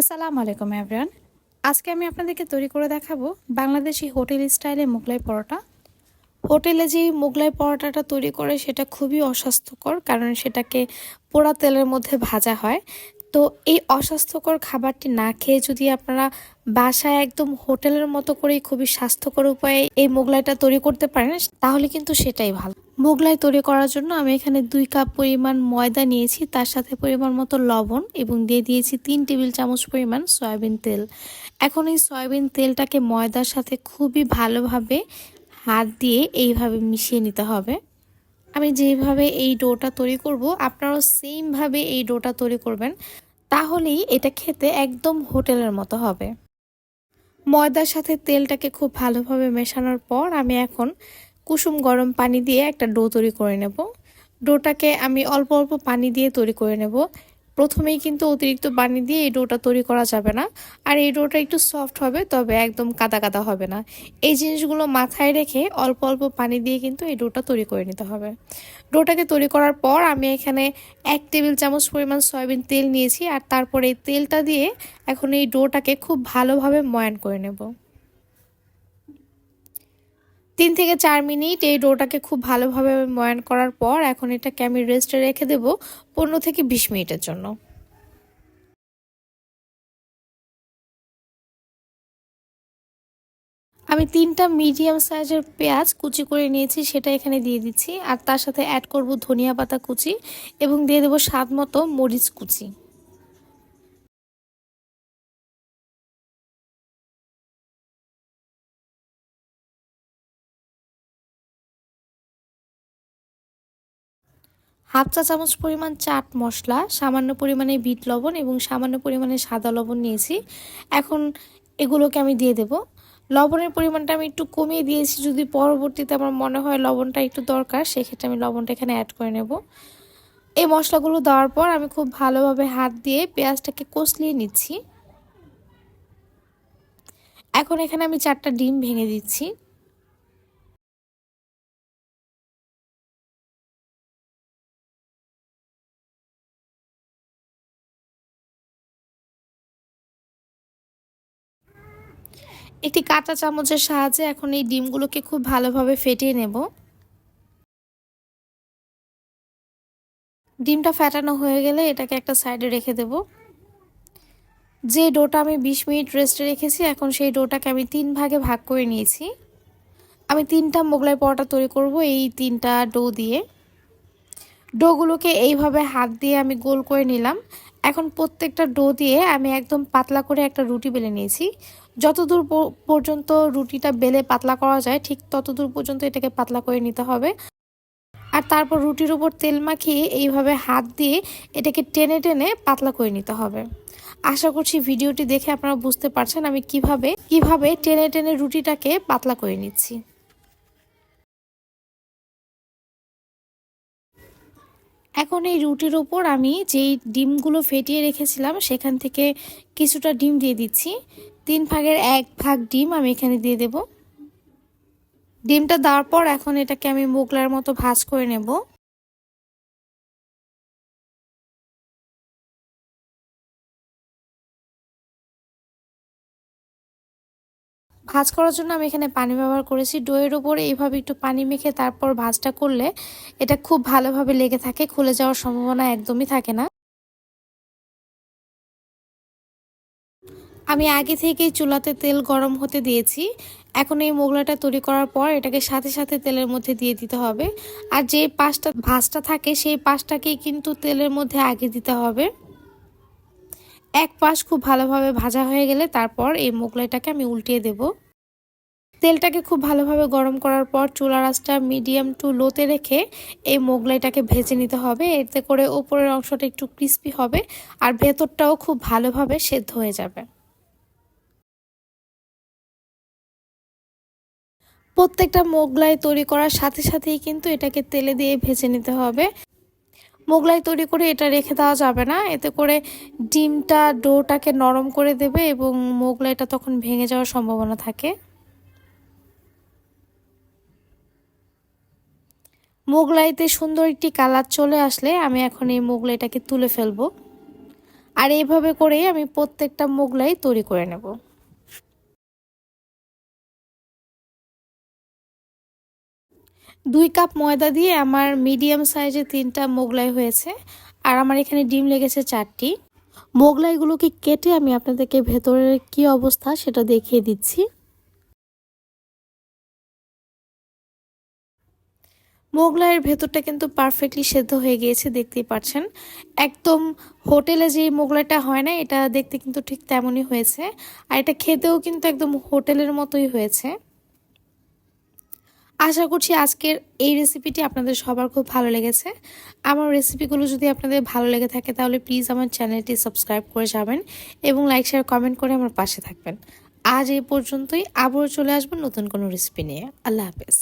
আসসালামু আলাইকুম এভরিওয়ান আজকে আমি আপনাদেরকে তৈরি করে দেখাবো বাংলাদেশি হোটেল স্টাইলে মোগলাই পরোটা। হোটেলে যে মোগলাই পরোটাটা তৈরি করে, সেটা খুবই অস্বাস্থ্যকর, কারণ সেটাকে পোড়া তেলের মধ্যে ভাজা হয়। তো এই অস্বাস্থ্যকর খাবারটি না খেয়ে যদি আপনারা বাসায় একদম হোটেলের মতো করেই খুবই স্বাস্থ্যকর উপায়ে এই মোগলাইটা তৈরি করতে পারেন, তাহলে কিন্তু সেটাই ভালো। মোগলাই তৈরি করার জন্য আমি এখানে দুই কাপ পরিমাণ ময়দা নিয়েছি, তার সাথে পরিমাণ মতো লবণ এবং দিয়ে দিয়েছি তিন টেবিল চামচ পরিমাণ সয়াবিন তেল। এখন এই সয়াবিন তেলটাকে ময়দার সাথে খুবই ভালোভাবে হাত দিয়ে এইভাবে মিশিয়ে নিতে হবে। আমি যেভাবে এই ডোটা তৈরি করব, আপনারাও সেমভাবে এই ডোটা তৈরি করবেন। তাহলেই এটা খেতে একদম হোটেলের মতো হবে। ময়দার সাথে তেলটাকে খুব ভালোভাবে মেশানোর পর আমি এখন কুসুম গরম পানি দিয়ে একটা ডো তৈরি করে নেব। ডোটাকে আমি অল্প অল্প পানি দিয়ে তৈরি করে নেব। প্রথমেই কিন্তু অতিরিক্ত পানি দিয়ে এই ডোটা তৈরি করা যাবে না। আর এই ডোটা একটু সফট হবে, তবে একদম কাদা কাদা হবে না। এই জিনিসগুলো মাথায় রেখে অল্প অল্প পানি দিয়ে কিন্তু এই ডোটা তৈরি করে নিতে হবে। ডোটাকে তৈরি করার পর আমি এখানে এক টেবিল চামচ পরিমাণ সয়াবিন তেল নিয়েছি, আর তারপরে এই তেলটা দিয়ে এখন এই ডোটাকে খুব ভালোভাবে ময়ান করে নেব। তিন থেকে চার মিনিট এই ডোটাকে খুব ভালোভাবে ময়ান করার পর এখন এটাকে আমি রেস্টে রেখে দেব পনেরো থেকে বিশ মিনিটের জন্য। আমি তিনটা মিডিয়াম সাইজের পেঁয়াজ কুচি করে নিয়েছি, সেটা এখানে দিয়ে দিচ্ছি। আর তার সাথে অ্যাড করব ধনিয়া পাতা কুচি এবং দিয়ে দেবো স্বাদ মতো মরিচ কুচি। হাফ চা চামচ পরিমাণ চাট মশলা, সামান্য পরিমাণে বিট লবণ এবং সামান্য পরিমাণে সাদা লবণ নিয়েছি। এখন এগুলোকে আমি দিয়ে দেব। লবণের পরিমাণটা আমি একটু কমিয়ে দিয়েছি, যদি পরবর্তীতে আমার মনে হয় লবণটা একটু দরকার, সেক্ষেত্রে আমি লবণটা এখানে অ্যাড করে নেব। এই মশলাগুলো দেওয়ার পর আমি খুব ভালোভাবে হাত দিয়ে পেঁয়াজটাকে কষলিয়ে নিচ্ছি। এখন এখানে আমি চারটা ডিম ভেঙে দিচ্ছি। একটি কাঁচা চামচের সাহায্যে এখন এই ডিমগুলোকে খুব ভালোভাবে ফেটিয়ে নেব। ডিমটা ফেটানো হয়ে গেলে এটাকে একটা সাইডে রেখে দেব। যে ডোটা আমি বিশ মিনিট রেস্টে রেখেছি, এখন সেই ডোটাকে আমি তিন ভাগে ভাগ করে নিয়েছি। আমি তিনটা মোগলাই পরোটা তৈরি করব এই তিনটা ডো দিয়ে। ডোগুলোকে এইভাবে হাত দিয়ে আমি গোল করে নিলাম। এখন প্রত্যেকটা ডো দিয়ে আমি একদম পাতলা করে একটা রুটি বেলে নিয়েছি। যতদূর পর্যন্ত রুটিটা বেলে পাতলা করা যায়, ঠিক ততদূর পর্যন্ত এটাকে পাতলা করে নিতে হবে। আর তারপর রুটির উপর তেল মাখিয়ে এইভাবে হাত দিয়ে এটাকে টেনে টেনে পাতলা করে নিতে হবে। আশা করছি ভিডিওটি দেখে আপনারা বুঝতে পারছেন আমি কীভাবে কীভাবে টেনে টেনে রুটিটাকে পাতলা করে নিচ্ছি। এখন এই রুটির ওপর আমি যেই ডিমগুলো ফেটিয়ে রেখেছিলাম, সেখান থেকে কিছুটা ডিম দিয়ে দিচ্ছি। তিন ভাগের এক ভাগ ডিম আমি এখানে দিয়ে দেব। ডিমটা দেওয়ার পর এখন এটাকে আমি মোগলার মতো ভাজ করে নেব। ভাজ করার জন্য আমি এখানে পানি ব্যবহার করেছি। ডোয়ের উপরে এইভাবে একটু পানি মেখে তারপর ভাজটা করলে এটা খুব ভালোভাবে লেগে থাকে, খুলে যাওয়ার সম্ভাবনা একদমই থাকে না। আমি আগে থেকেই চুলাতে তেল গরম হতে দিয়েছি। এখন এই মোগলাটা তৈরি করার পর এটাকে সাথে সাথে তেলের মধ্যে দিয়ে দিতে হবে। আর যে পাশটা ভাজটা থাকে, সেই পাশটাকেই কিন্তু তেলের মধ্যে আগে দিতে হবে। এক পাশ খুব ভালোভাবে ভাজা হয়ে গেলে তারপর এই মোগলাইটাকে আমি উল্টিয়ে দেব। তেলটাকে খুব ভালোভাবে গরম করার পর চুলা রাসটা মিডিয়াম টু লোতে রেখে এই মোগলাইটাকে ভেজে নিতে হবে। এতে করে ওপরের অংশটা একটু ক্রিস্পি হবে আর ভেতরটাও খুব ভালোভাবে সেদ্ধ হয়ে যাবে। প্রত্যেকটা মোগলাই তৈরি করার সাথে সাথেই কিন্তু এটাকে তেলে দিয়ে ভেজে নিতে হবে। মোগলাই তৈরি করে এটা রেখে দেওয়া যাবে না। এতে করে ডিমটা, ডোটাকে নরম করে দেবে এবং মোগলাইটা তখন ভেঙে যাওয়ার সম্ভাবনা থাকে। মোগলাইতে সুন্দর একটি কালার চলে আসলে আমি এখন এই মোগলাইটাকে তুলে ফেলব। আর এইভাবে করেই আমি প্রত্যেকটা মোগলাই তৈরি করে নেব। দুই কাপ ময়দা দিয়ে আমার মিডিয়াম সাইজে তিনটা মোগলাই হয়েছে, আর আমার এখানে ডিম লেগেছে চারটি। মোগলাইগুলোকে কেটে আমি আপনাদেরকে ভেতরের কি অবস্থা সেটা দেখিয়ে দিচ্ছি। মোগলাইয়ের ভেতরটা কিন্তু পারফেক্টলি সেদ্ধ হয়ে গিয়েছে, দেখতেই পাচ্ছেন। একদম হোটেলে যে মোগলাইটা হয় না, এটা দেখতে কিন্তু ঠিক তেমনই হয়েছে, আর এটা খেতেও কিন্তু একদম হোটেলের মতোই হয়েছে। আশা করছি আজকের এই রেসিপিটি আপনাদের সবার খুব ভালো লেগেছে। আমার রেসিপিগুলো যদি আপনাদের ভালো লেগে থাকে, তাহলে প্লিজ আমার চ্যানেলটি সাবস্ক্রাইব করে যাবেন এবং লাইক শেয়ার কমেন্ট করে আমার পাশে থাকবেন। আজ এই পর্যন্তই। আবারও চলে আসবেন নতুন কোনো রেসিপি নিয়ে। আল্লাহ হাফেজ।